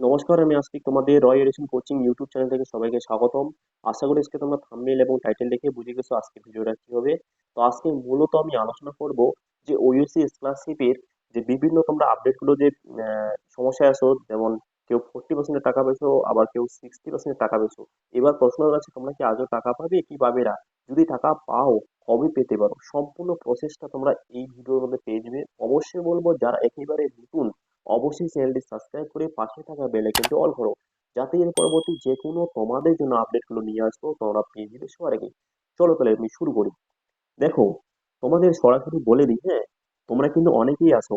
নমস্কার, আমি আজকে তোমাদের Roy edition coaching YouTube channel থেকে সবাইকে স্বাগতম। আশা করি আজকে তোমরা থাম্বনেল এবং টাইটেল দেখে বুঝে গেছো আজকে ভিডিওটা কি হবে তো আজকে মূলত আমি আলোচনা করব যে ওইউসি স্কলারশিপের যে বিভিন্ন তোমরা আপডেটগুলো যে সমস্যায় আছো, যেমন কেউ ফোর্টি পার্সেন্টের টাকা পেয়েছ, আবার কেউ সিক্সটি পার্সেন্টের টাকা পেয়েছ। এবার প্রশ্ন হচ্ছে তোমরা কি আজও টাকা পাবে কি পাবে না যদি টাকা পাও, কবে পেতে পারো? সম্পূর্ণ প্রসেসটা তোমরা এই ভিডিওর মধ্যে পেয়ে যাবে। অবশ্যই বলব, যারা একেবারে নতুন অবশ্যই চ্যানেলটি সাবস্ক্রাইব করে পাশে থাকা বেল আইকনটি অল করো। যাতে এর পরবর্তী যে কোনো তোমাদের জন্য আপডেটগুলো নিয়ে আসব তোমরা পেয়ে যাবে সবার আগে চলো তাহলে আমি শুরু করি। দেখো, তোমাদের সরাসরি বলে দিই হ্যাঁ? তোমরা কিন্তু অনেকেই আসো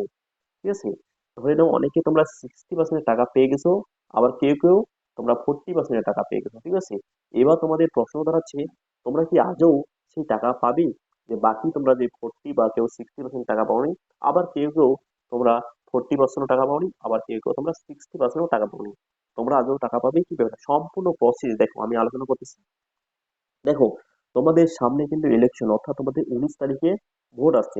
ঠিক আছে? ধরে নাও, অনেকে তোমরা সিক্সটি পার্সেন্টের টাকা পেয়ে গেছো, আবার কেউ কেউ তোমরা ফোর্টি পার্সেন্টের টাকা পেয়ে গেছো, ঠিক আছে? এবার তোমাদের প্রশ্ন দাঁড়াচ্ছে, তোমরা কি আজও সেই টাকা পাবে? যে বাকি তোমরা যে ফোর্টি বা কেউ সিক্সটি পার্সেন্ট টাকা পাওনি, আবার কেউ কেউ তোমরা ফোর্টি পার্সেন্ট টাকা পাওনি, আবার কেউ কেউ তোমরা সিক্সটি পার্সেন্টও টাকা পাওনি। তোমরা আজও টাকা পাবে কি পাবে সম্পূর্ণ প্রসেস দেখো, আমি আলোচনা করতেছি। দেখো, তোমাদের সামনে কিন্তু ইলেকশন অর্থাৎ তোমাদের উনিশ তারিখে ভোট আসছে।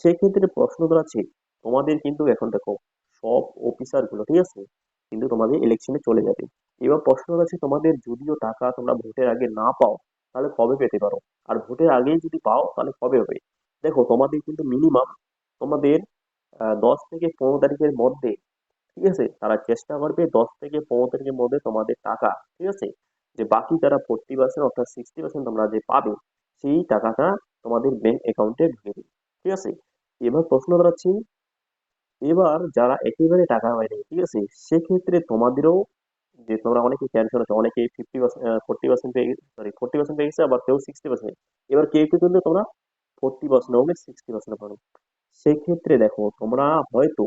সেক্ষেত্রে প্রশ্ন দাঁড়াচ্ছে, তোমাদের কিন্তু এখন দেখো, সব অফিসারগুলো, ঠিক আছে? কিন্তু তোমাদের ইলেকশনে চলে যাবে। এবার প্রশ্ন আছে তোমাদের যদিও টাকা তোমরা ভোটের আগে না পাও, তাহলে কবে পেতে পারো? আর ভোটের আগেই যদি পাও, তাহলে কবে হবে? দেখো, তোমাদের কিন্তু মিনিমাম তোমাদের দশ থেকে পনেরো তারিখের মধ্যে, ঠিক আছে? তারা চেষ্টা করবে দশ থেকে পনেরো তারিখের মধ্যে তোমাদের টাকা, ঠিক আছে? যে বাকি যারা ফোর্টি পার্সেন্ট অর্থাৎ সিক্সটি পার্সেন্ট তোমরা যে পাবে, সেই টাকাটা তোমাদের ব্যাংক অ্যাকাউন্টে ঢুকে দেবে, ঠিক আছে? এবার প্রশ্ন দাঁড়াচ্ছি এবার যারা একেবারে টাকা হয়নি ঠিক আছে? সেক্ষেত্রে তোমাদেরও, যে তোমরা অনেকে টেনশন আছে অনেকে ফিফটি পার্সেন্ট ফোর্টি পার্সেন্ট পেয়ে সরি ফোর্টি পার্সেন্ট পেয়ে গেছে, আবার কেউ সিক্সটি পার্সেন্ট এবার কেউ কেউ তোমরা? ফোর্টি পার্সেন্ট হবে সিক্সটি পার্সেন্ট পাবে সেক্ষেত্রে দেখো, তোমরা হয়তো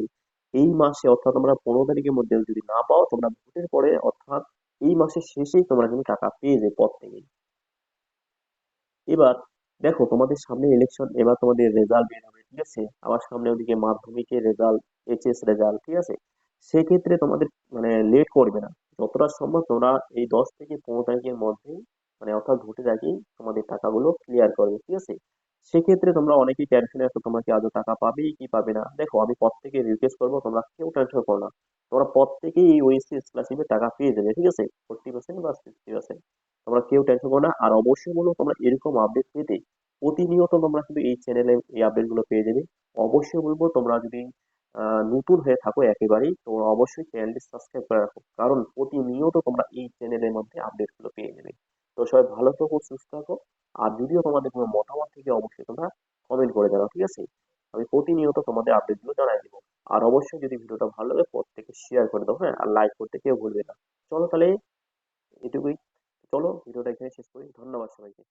এই মাসে, অর্থাৎ তোমরা পনেরো তারিখের মধ্যে যদি না পাও, তোমরা ভোটের পরে, অর্থাৎ এই মাসের শেষেই তোমরা কিন্তু টাকা পেয়ে যাবে থেকেই এবার দেখো, তোমাদের সামনে ইলেকশন এবার তোমাদের রেজাল্ট বের হবে, ঠিক আছে? আবার সামনে ওদিকে মাধ্যমিকের রেজাল্ট এইচএস রেজাল্ট ঠিক আছে? সেক্ষেত্রে তোমাদের মানে লেট করবে না। যতটা সম্ভব তোমরা এই দশ থেকে পনেরো তারিখের মধ্যেই মানে অর্থাৎ ভোটের আগেই তোমাদের টাকাগুলো ক্লিয়ার করবে, ঠিক আছে? সেক্ষেত্রে তোমরা অনেকেই টেনশনে আছো, তোমরা কি আদৌ টাকা পাবেই কি পাবে না? দেখো, আমি প্রত্যেকে রিকোয়েস্ট করব, তোমরা কেউ টেনশন করো না। তোমরা প্রত্যেকেই এই ওএসসি স্কলারশিপে টাকা পেয়ে যাবে, ঠিক আছে? ফোর্টি পার্সেন্ট বা সিক্সটি পার্সেন্ট তোমরা কেউ টেনশন করো না, আর অবশ্যই বলো, তোমরা এরকম আপডেট পেতে প্রতিনিয়ত তোমরা কিন্তু এই চ্যানেলে এই আপডেটগুলো পেয়ে যাবে। অবশ্যই বলব, তোমরা যদি নতুন হয়ে থাকো একেবারেই, তোমরা অবশ্যই চ্যানেলটি সাবস্ক্রাইব করে রাখো। কারণ প্রতিনিয়ত তোমরা এই চ্যানেলের মধ্যে আপডেটগুলো পেয়ে যাবে। তো সবাই ভালো থাকো, সুস্থ থাকো। আর যদিও তোমাদের কোনো মতামত থেকে, অবশ্যই তোমরা কমেন্ট করে জানাও, ঠিক আছে? আমি প্রতিনিয়ত তোমাদের আপডেটগুলো জানাই দেবো। আর অবশ্যই যদি ভিডিওটা ভালো লাগে প্রত্যেকে শেয়ার করে দেবো হ্যাঁ? আর লাইক করতে কেউ ভুলবে না। চলো তাহলে, এটুকুই। চলো, ভিডিওটা এখানে শেষ করি। ধন্যবাদ সবাইকে।